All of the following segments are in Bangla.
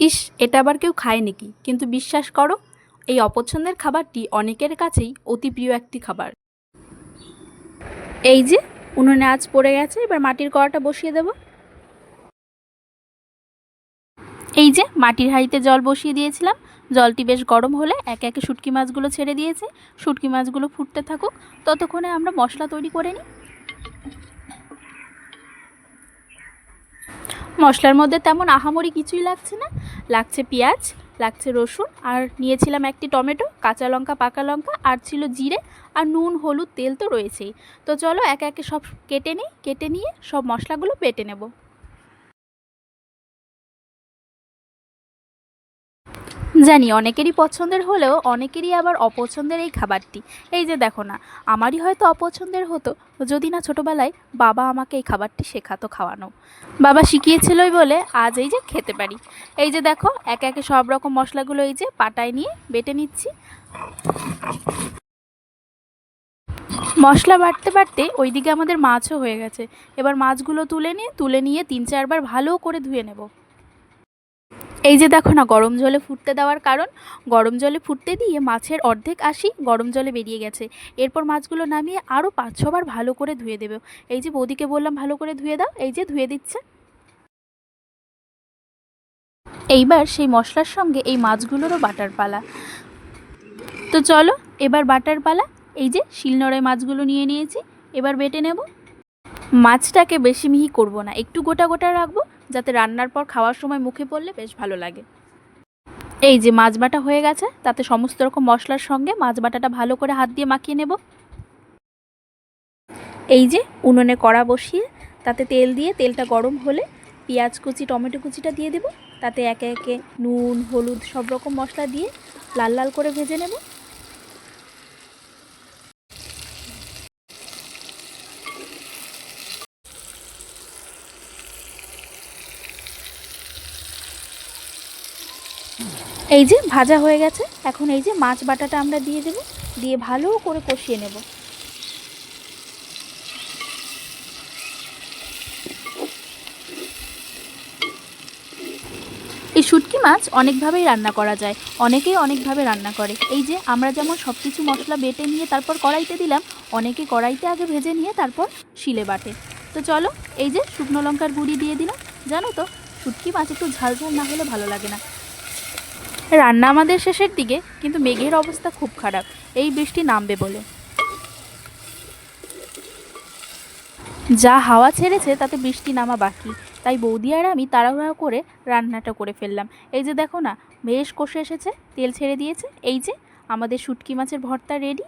ইস, এটা আবার কেউ খায় নাকি? কিন্তু বিশ্বাস করো, এই অপছন্দের খাবারটি অনেকের কাছেই অতি প্রিয় একটি খাবার। এই যে, উনুনে আজ পড়ে গেছে, এবার মাটির কড়াটা বসিয়ে দেব। এই যে, মাটির হাঁড়িতে জল বসিয়ে দিয়েছিলাম। জলটি বেশ গরম হলে একে একে শুটকি মাছগুলো ছেড়ে দিয়েছে। শুটকি মাছগুলো ফুটতে থাকুক, ততক্ষণে আমরা মশলা তৈরি করে নিই। মশলার মধ্যে তেমন আহামরি কিছুই লাগছে না। লাগছে পেঁয়াজ, লাগছে রসুন, আর নিয়েছিলাম একটি টমেটো, কাঁচা লঙ্কা, পাকা লঙ্কা, আর ছিল জিরে, আর নুন, হলুদ, তেল তো রয়েছেই। তো চলো একে একে সব কেটে নিই, কেটে নিয়ে সব মশলাগুলো বেটে নেব। জানি, অনেকেরই পছন্দের হলেও অনেকেরই আবার অপছন্দের এই খাবারটি। এই যে দেখো না, আমারই হয়তো অপছন্দের হতো, যদি না ছোটোবেলায় বাবা আমাকে এই খাবারটি শেখাতো খাওয়ানো। বাবা শিখিয়েছিলই বলে আজ এই যে খেতে পারি। এই যে দেখো, একে একে সব রকম মশলাগুলো এই যে পাটায় নিয়ে বেটে নিচ্ছি। মশলা বাটতে বাটতে ওইদিকে আমাদের মাছও হয়ে গেছে। এবার মাছগুলো তুলে নিয়ে তুলে নিয়ে তিন চারবার ভালো করে ধুয়ে নেব। এই যে দেখো না, গরম জলে ফুটতে দেওয়ার কারণ, গরম জলে ফুটতে দিয়ে মাছের অর্ধেক আসি গরম জলে বেরিয়ে গেছে। এরপর মাছগুলো নামিয়ে আরও পাঁচ ছবার ভালো করে ধুয়ে দেবে। এই যে বৌদিকে বললাম, ভালো করে ধুয়ে দাও। এই যে ধুয়ে দিচ্ছে। এইবার সেই মশলার সঙ্গে এই মাছগুলোরও বাটার পালা। তো চলো, এবার বাটার পালা। এই যে শিলনড়ায় মাছগুলো নিয়ে নিয়েছি, এবার বেটে নেব। মাছটাকে বেশি মিহি করব না, একটু গোটা গোটা রাখব। যাতে রান্নার পর খাওয়ার সময় মুখে পড়লে বেশ ভালো লাগে। এই যে মাছ বাটা হয়ে গেছে, তাতে সমস্ত রকম মশলার সঙ্গে মাছ বাটাটা ভালো করে হাত দিয়ে মাখিয়ে নেব। এই যে উনুনে কড়া বসিয়ে, তাতে তেল দিয়ে তেলটা গরম হলে পেঁয়াজ কুচি, টমেটো কুচিটা দিয়ে দেব। তাতে একে একে নুন, হলুদ সব রকম মশলা দিয়ে লাল লাল করে ভেজে নেব। এই যে ভাজা হয়ে গেছে, এখন এই যে মাছ বাটাটা আমরা দিয়ে দেব, দিয়ে ভালো করে কষিয়ে নেব। এই শুটকি মাছ অনেকভাবেই রান্না করা যায়, অনেকেই অনেকভাবে রান্না করে। এই যে আমরা যেমন সব কিছু মশলা বেটে নিয়ে তারপর কড়াইতে দিলাম, অনেকে কড়াইতে আগে ভেজে নিয়ে তারপর শিলে বাটে। তো চলো, এই যে শুকনো লঙ্কার গুঁড়ি দিয়ে দিলাম। জানো তো, শুটকি মাছ একটু ঝাল ঝাল না হলে ভালো লাগে না। রান্না আমাদের শেষের দিকে, কিন্তু মেঘের অবস্থা খুব খারাপ। এই বৃষ্টি নামবে বলে। যা হাওয়া ছেড়েছে, তাতে বৃষ্টি নামা বাকি। তাই বৌদি আর আমি তাড়াহুড়া করে রান্নাটা করে ফেললাম। এই যে দেখো না বেশ কষে এসেছে, তেল ছেড়ে দিয়েছে। এই যে, আমাদের শুটকি মাছের ভর্তা রেডি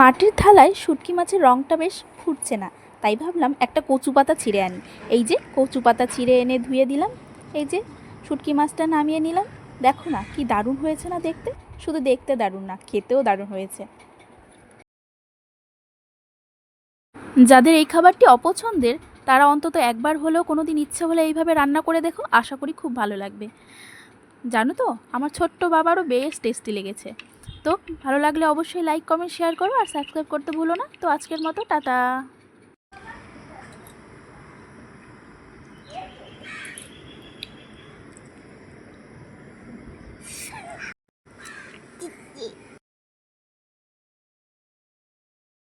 মাটির থালায় শুটকি মাছের রঙটা বেশ ফুটছে না। তাই ভাবলাম একটা কচু পাতা ছিঁড়ে আনি। এই যে কচু পাতা ছিঁড়ে এনে ধুয়ে দিলাম। এই যে শুটকি মাছটা নামিয়ে নিলাম। দেখো না, কি দারুণ হয়েছে না দেখতে? শুধু দেখতে দারুণ না, খেতেও দারুণ হয়েছে। যাদের এই খাবারটি অপছন্দের, তারা অন্তত একবার হলেও কোনো দিন ইচ্ছে হলে এইভাবে রান্না করে দেখো, আশা করি খুব ভালো লাগবে। জানো তো, আমার ছোট্ট বাবারও বেশ টেস্টি লেগেছে। তো, ভালো লাগলে অবশ্যই লাইক, কমেন্ট, শেয়ার করো আর সাবস্ক্রাইব করতে ভুলো না। তো আজকের মতো, টাটা।